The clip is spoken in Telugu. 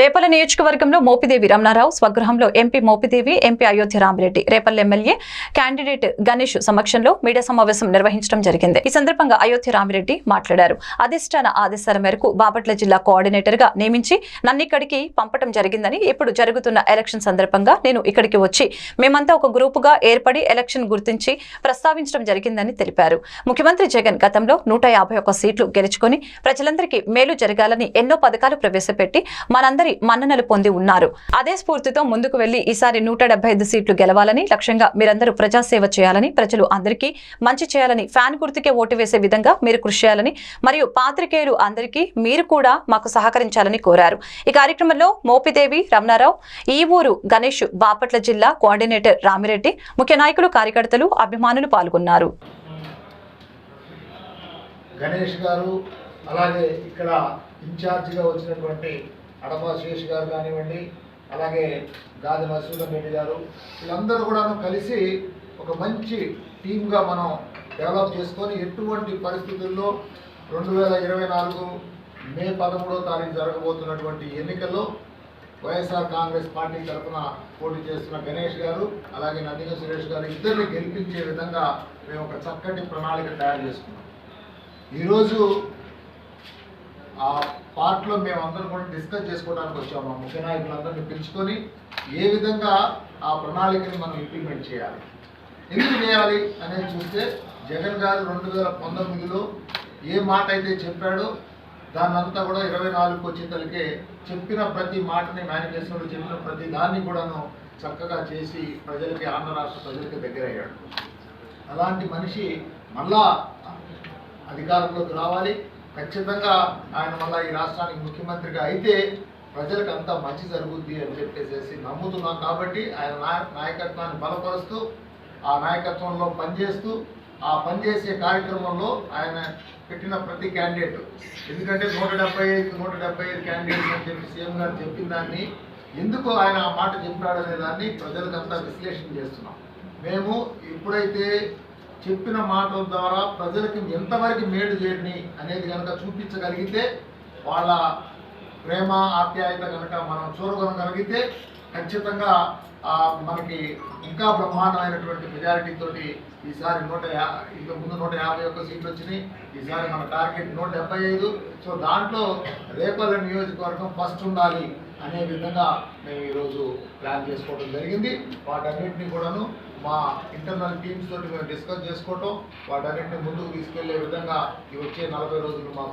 రేపల్ల నియోజకవర్గంలో Mopidevi Ramanarao స్వగృహంలో MP Mopidevi MP Ayodhya Ramireddy. Repalle MLA candidate Ganesh సమక్షంలో మీడియా సమావేశం నిర్వహించడం జరిగింది. ఈ సందర్భంగా అయోధ్య రామిరెడ్డి మాట్లాడారు. అధిష్టాన ఆదేశాల మేరకు బాపట్ల జిల్లా కోఆర్డినేటర్గా నియమించి నన్ను ఇక్కడికి పంపడం జరిగిందని ఇప్పుడు జరుగుతున్న ఎలక్షన్ సందర్భంగా నేను ఇక్కడికి వచ్చి మేమంతా ఒక గ్రూపుగా ఏర్పడి ఎలక్షన్ గుర్తించి ప్రస్తావించడం జరిగిందని తెలిపారు. ముఖ్యమంత్రి జగన్ గతంలో నూట యాభై ఒక్క సీట్లు గెలుచుకొని ప్రజలందరికీ మేలు జరగాలని ఎన్నో పథకాలు ప్రవేశపెట్టి మనందరి మన్ననలు పొంది ఉన్నారు. అదే స్ఫూర్తితో ముందుకు వెళ్ళి ఈసారి నూట డెబ్బై ఐదు సీట్లు గెలవాలని లక్ష్యంగా మీరందరూ ప్రజాసేవ చేయాలని ప్రజలు అందరికీ మంచి చేయాలని ఫ్యాన్ గుర్తుకే ఓటు వేసే విధంగా మీరు కృషి చేయాలని మరియు పాత్రికేయులు అందరికీ మీరు కూడా మాకు సహకరించాలని కోరారు. ఈ కార్యక్రమంలో మోపిదేవి రమణారావు ఈ ఊరు గణేష్ బాపట్ల జిల్లా కోఆర్డినేటర్ రామిరెడ్డి ముఖ్య నాయకులు కార్యకర్తలు అభిమానులు పాల్గొన్నారు. గణేష్ గారు అలాగే ఇక్కడ ఇన్ఛార్జిగా వచ్చినటువంటి అడపా శేష్ గారు కానివ్వండి అలాగే గాది మసూదం రెడ్డి గారు వీళ్ళందరూ కూడాను కలిసి ఒక మంచి టీమ్గా మనం డెవలప్ చేసుకొని ఎటువంటి పరిస్థితుల్లో రెండు వేల ఇరవై నాలుగు మే పదమూడో తారీఖు జరగబోతున్నటువంటి ఎన్నికల్లో వైఎస్ఆర్ కాంగ్రెస్ పార్టీ తరఫున పోటీ చేస్తున్న గణేష్ గారు అలాగే నందిగ సురేష్ గారు ఇద్దరిని గెలిపించే విధంగా మేము ఒక చక్కటి ప్రణాళిక తయారు చేసుకున్నాం. ఈరోజు ఆ పార్ట్లో మేము అందరం కూడా డిస్కస్ చేసుకోవడానికి వచ్చాము. ఆ ముఖ్య నాయకులందరినీ పిలుచుకొని ఏ విధంగా ఆ ప్రణాళికని మనం ఇంప్లిమెంట్ చేయాలి? ఎందుకు చేయాలి అనేది చూస్తే జగన్ గారు రెండు వేల పంతొమ్మిదిలో ఏ మాట అయితే చెప్పాడో దాన్నంతా కూడా ఇరవై నాలుగుకి వచ్చేతలకే చెప్పిన ప్రతి మాటని మేనిఫెస్టోలో చెప్పిన ప్రతి దాన్ని కూడాను చక్కగా చేసి ప్రజలకి ఆంధ్ర రాష్ట్ర ప్రజలకి దగ్గరయ్యాడు. అలాంటి మనిషి మళ్ళా అధికారంలోకి రావాలి. ఖచ్చితంగా ఆయన వల్ల ఈ రాష్ట్రానికి ముఖ్యమంత్రిగా అయితే ప్రజలకు అంతా మంచి జరుగుద్ది అని చెప్పేసి నమ్ముతున్నాం కాబట్టి ఆయన నాయకత్వాన్ని బలపరుస్తూ ఆ నాయకత్వంలో పనిచేస్తూ ఆ పనిచేసే కార్యక్రమంలో ఆయన పెట్టిన ప్రతి క్యాండిడేట్. ఎందుకంటే నూట డెబ్బై ఐదు నూట డెబ్బై ఐదు క్యాండిడేట్స్ అని చెప్పి సీఎం గారు చెప్పిన దాన్ని ఎందుకు ఆయన ఆ మాట చెప్పాడనే దాన్ని ప్రజలకంతా విశ్లేషణ చేస్తున్నాం. మేము ఎప్పుడైతే చెప్పిన మాటల ద్వారా ప్రజలకి ఎంతవరకు మేలు చేయని అనేది కనుక చూపించగలిగితే వాళ్ళ ప్రేమ ఆప్యాయత కనుక మనం చూడగలగలిగితే ఖచ్చితంగా మనకి ఇంకా బ్రహ్మాండమైనటువంటి మెజారిటీతో ఈసారి నూట యా ఇంతకు ముందు నూట యాభై ఒక్క సీట్లు వచ్చినాయి. ఈసారి మన టార్గెట్ నూట డెబ్బై ఐదు. సో దాంట్లో రేపల్ల నియోజకవర్గం ఫస్ట్ ఉండాలి. అనే విధంగా మేము ఈరోజు ప్లాన్ చేసుకోవడం జరిగింది. వాటన్నిటిని కూడాను మా ఇంటర్నల్ టీమ్స్ తోటి మేము డిస్కస్ చేసుకోవటం. వాటన్నిటిని ముందుకు తీసుకెళ్ళే విధంగా ఈ వచ్చే నలభై రోజులు మా